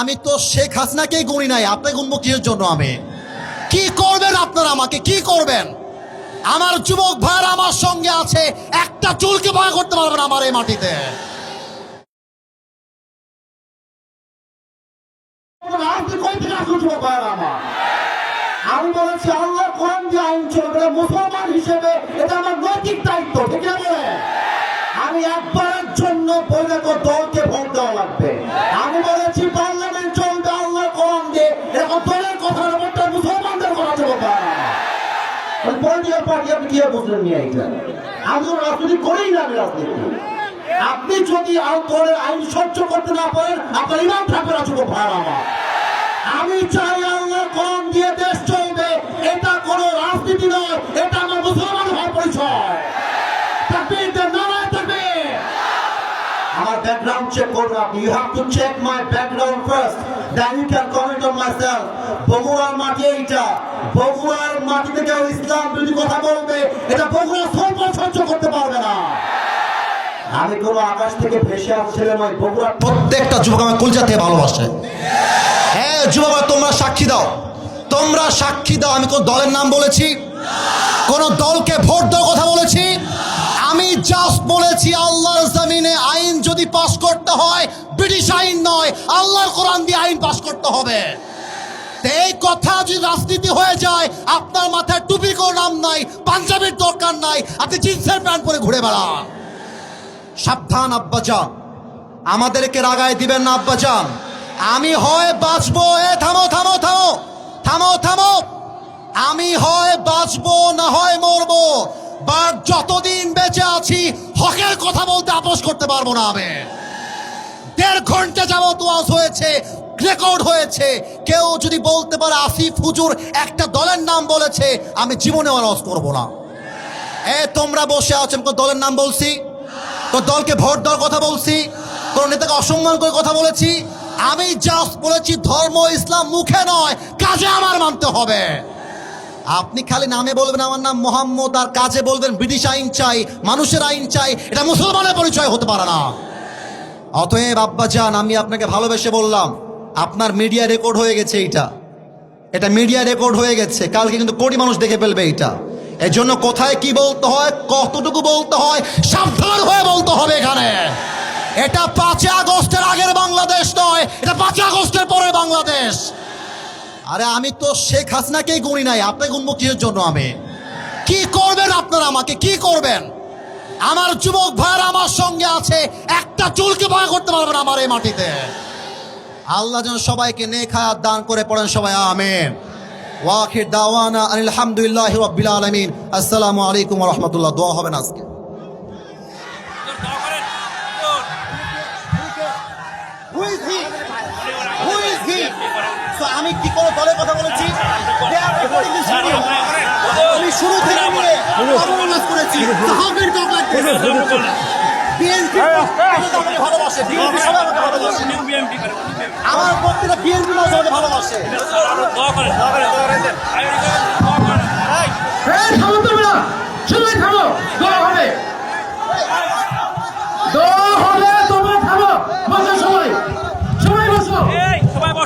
আমি তো শেখ হাসিনাকেই গুনি নাই, আপনি গুনবো কিসের জন্য আমি? কি করবেন আপনারা আমাকে? কি করবেন? আমার যুবক ভাইরা আমার সঙ্গে আছে, একটা চুলকে ভয় করতে পারবেন আমার এই মাটিতে। মুসলমান হিসেবে এটা আমার নৈতিক দায়িত্ব, ঠিক আছে আমি একবারের জন্য পরিণত দলকে ভোট দেওয়া লাগবে। আমি বলেছি, পার্লামেন্ট চলবে আল্লাহ কোরআন দিয়ে এরকম দলের কথা বলতে মুসলমানদের কথা আমার। পলিটিক্যাল পার্টি আপনি কি বুঝলেন নিয়ে আমি তো রাজনীতি করেই না আমি রাজনীতি। আপনি যদি দলের আইন সহ্য করতে না পারেন, আপনার ইমান থাকবে যুবক ভাইয়েরা আমার। আমি চাই আল্লাহ কম দিয়ে করবেন আপনি you have to check my background first then you can comment on my self বগুড়ার মাটি এইটা। বগুড়ার মাটিতে কেউ ইসলাম বিরোধী কথা বলবে, এটা বগুড়া সর্ব সহ্য করতে পারবে না। আমি কোনো আকাশ থেকে ভেসে আসছিলে নয় বগুড়ার প্রত্যেকটা যুবক আমার কুলজাতে ভালোবাসে। হ্যাঁ যুবক তোমরা সাক্ষী দাও। তোমরা সাক্ষী দাও, আমি কোন দলের নাম বলেছি? কোন দলকে ভোট দেওয়ার কথা বলেছি? আমি জাস্ট বলেছি, আল্লাহর জমিনে পাস করতে হয়, ব্রিটিশ আইন নয়, আল্লাহর কোরআন দিয়ে আইন পাস করতে হবে। এই কথা যদি রাজনীতি হয়ে যায়, আপনার মাথায় টুপির কোনো নাম নাই, পাঞ্জাবির দরকার নাই, আপনি জিন্সের প্যান্ট পরে ঘুরে বেড়ান। সাবধান আব্বাজান আমাদেরকে রাগায় দিবেন না আব্বাজান আমি হয় বাঁচবো, এ থামো থামো থামো থামো থামো। আমি হয় বাঁচবো, না হয় মরবো। বা যতদিন বেঁচে আছি, হকের কথা বলতে আপোষ করতে পারব না আমি। দেড় ঘণ্টা যাবত ওয়াজ হয়েছে রেকর্ড হয়েছে। কেউ যদি বলতে পারে আসিফ হুজুর একটা দলের নাম বলেছে, আমি জীবনে ওয়াজ করব না। এ, তোমরা বসে আছো, আমি দলের নাম বলছি? কোন দলকে ভোট দেওয়ার কথা বলছি? কোন নেতাকে অসম্মান করে কথা বলেছি? আমি জাস্ট বলেছি, ধর্ম ইসলাম মুখে নয়, কাজে আমার মানতে হবে। আপনি খালি নামে বলবেন, আমার নাম মোহাম্মদ, আর কাজে বলবেন, ব্রিটিশ আইন চাই, মানুষের আইন চাই, এটা মুসলমানের পরিচয় হতে পারে না। অতএব আব্বা যান আমি আপনাকে ভালোবেসে বললাম, আপনার মিডিয়া রেকর্ড হয়ে গেছে এইটা। এটা মিডিয়া রেকর্ড হয়ে গেছে, কালকে কিন্তু কোটি মানুষ দেখে ফেলবে এটা এর জন্য কোথায় কি বলতে হয়, কতটুকু বলতে হয়, সাবধান হয়ে বলতে হবে এখানে। এটা পাঁচই আগস্টের আগের বাংলাদেশ নয়, এটা পাঁচই আগস্টের পরে বাংলাদেশ। আরে আমি তো শেখ হাসিনাকেই গুনি নাই আপনি গুনবো কিসের জন্য আমি? কি করবেন আপনারা আমাকে? কি করবেন? আমার যুবক ভাইয়ের আমার সঙ্গে আছে একটা চুলকে ভয় করতে পারবেন আমার এই মাটিতে। আল্লাহ যেন সবাইকে নেক হায়াত দান করে পড়েন সবাই আমেন। ওয়াখির দাওয়ানা আলহামদুলিল্লাহ রাব্বিল আলামিন। আসসালামু আলাইকুম ওয়া রাহমাতুল্লাহ। দোয়া হবে না আজকে। Who is he? Who is he? আমি কি কোনো দলের কথা বলেছি. আমি শুরু থেকে নিয়ে অবমাননা করেছি। ভালোবাসে। বিএনপি সবাই আমাকে ভালোবাসে। আমার প্রত্যেকটা বিএনপি মানুষ আমাকে ভালোবাসে এই থামো তুমি না সবাই থামো দোয়া হবে দোয়া হবে তোমরা থামো বসো সবাই সবাই বসো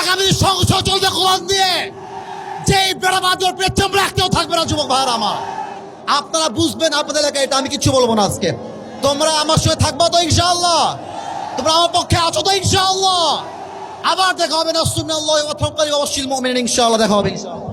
আগামী সংসদ চলবে কোরআন দিয়ে। যে বেড়াবাদর পেছন রাখতেও থাকবে না, যুবক ভাইয়ের আমার। আপনারা বুঝবেন আপনাদের এলাকায় এটা আমি কিছু বলব না আজকে। তোমরা আমার সঙ্গে থাকব তো ইনশাআল্লাহ। তোমরা আমার পক্ষে আছো তো ইনশাআল্লাহ। আবার দেখা হবে না সুন্নাল্লাহ তাওয়াক্কাল ওয়াশিল মুমিনিন, ইনশাআল্লাহ দেখা হবে, ইনশাআল্লাহ।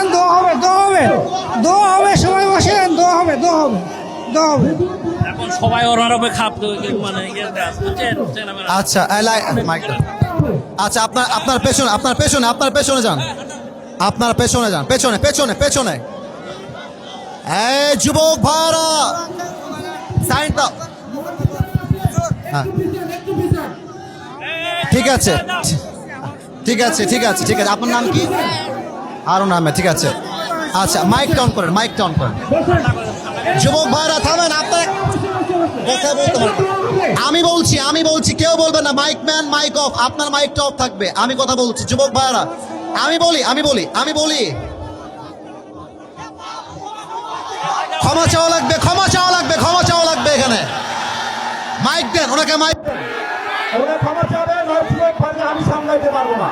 উপরে খাপ মানে ইয়েতে আছে, বুঝছেন? চেনাবেনা। আচ্ছা এই লাই- মাইকটা আচ্ছা আপনার আপনার পেছনে আপনার পেছনে আপনার পেছনে যান। আপনার পেছনে যান। পেছনে পেছনে পেছনে। এই যুবক ভাইরা সাইন দাও। হ্যাঁ। ঠিক আছে। ঠিক আছে ঠিক আছে ঠিক আছে। আপনার নাম কি? আরও নামে ঠিক আছে। আচ্ছা মাইক টাউন করেন মাইক টাউন করেন। যুবক ভাইরা, থামেন আপনার আমি বলছি আমি বলছি, কেউ বলবেন না মাইক ম্যান মাইক অফ আপনার মাইকটা অফ থাকবে। আমি কথা বলছি, যুবক ভাইরা। আমি বলি আমি বলি আমি বলি। ক্ষমা চাওয়া লাগবে, ক্ষমা চাওয়া লাগবে, ক্ষমা চাওয়া লাগবে এখানে। মাইক দেন, ওনাকে মাইক চাবে আমি সামলাইতে পারব না।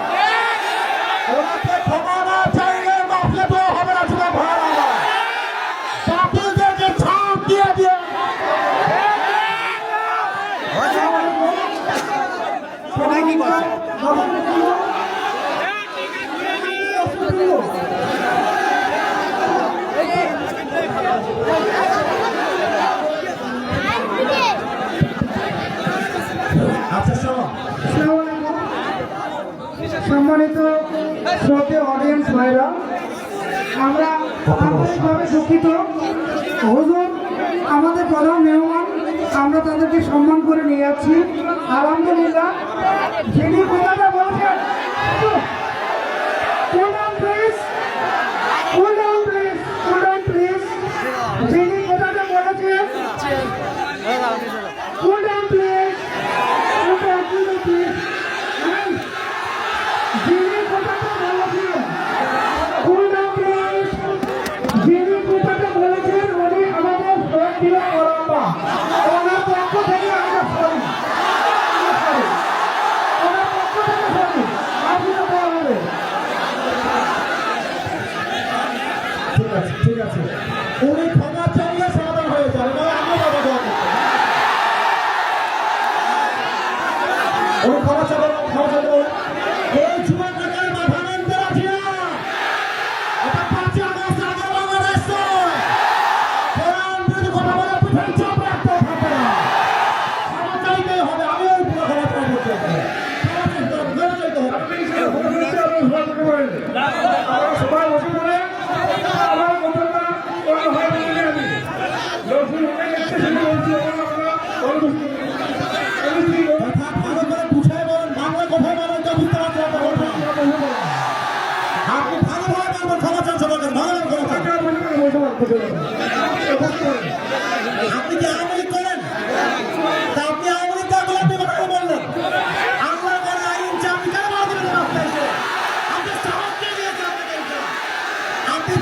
ক্ষমা না চাইলে মাফলে তো হবে না যুবক ভাইরা আমার বাতিলদেরকে ছাপ দিয়ে দিয়ে আচ্ছা শোনো সম্মানিত অডিয়েন্স আমরা আমাদের আমরা তাদেরকে সম্মান করে নিয়ে যাচ্ছি। আলহামদুলিল্লাহ। যিনি বলছেন Cool down, please. Cool down, please. Cool down, please. যিনি কথাটা বলেছেন Cool down, please. Cool down, cool down, please. And যিনি কথাটা বলেছেন Cool down, please. যিনি কথাটা বলেছেন উনি আমাদের শ্রদ্ধেয় বড়াপা ওনার পক্ষ থেকে আমরা সরি ওনার পক্ষ থেকে সরি আপনারা দেওয়া হবে ঠিক আছে ঠিক আছে উনি ক্ষমা চাইলে সমাধান হয়ে যাবে নয় আমরা বাবা দোয়া করতে উনি ক্ষমা চাইবে ক্ষমা চাইবে এই যুবকদের মাথা মানতে রাজি না এটা পাঁচই আগস্ট আগে বাংলাদেশ নয় কোরআন বিরোধী কথা বলে পিছনে চাপ রাখতে থাকবে না ক্ষমা চাইতেই হবে আমিও এই পুরো ক্ষমা চাইব ক্ষমা চাইতে হবে সবাই বসে পড়ে আমার কথাটা বলা হয় না আমি লক্ষ্মী হয়ে গেছে সেটা বলছি আমরা অনুভূতি কথা ভালো করে বুঝাই বলেন বাংলা কথাই বলেন যা বুঝতে পারছি আপনার কথা। আপনি ভালোভাবে বলবেন ক্ষমা চান সবাইকে ভালো ক্ষমা চান আপনি কি আওয়ামী লীগ করেন তা আপনি আওয়ামী লীগ আল্লাহ আইন আপনি আপনি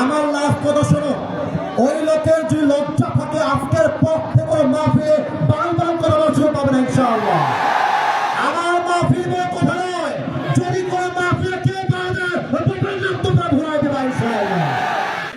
আমার লাভ কথা শোনো। ওই লোকের যে লোকটা থাকে আজকের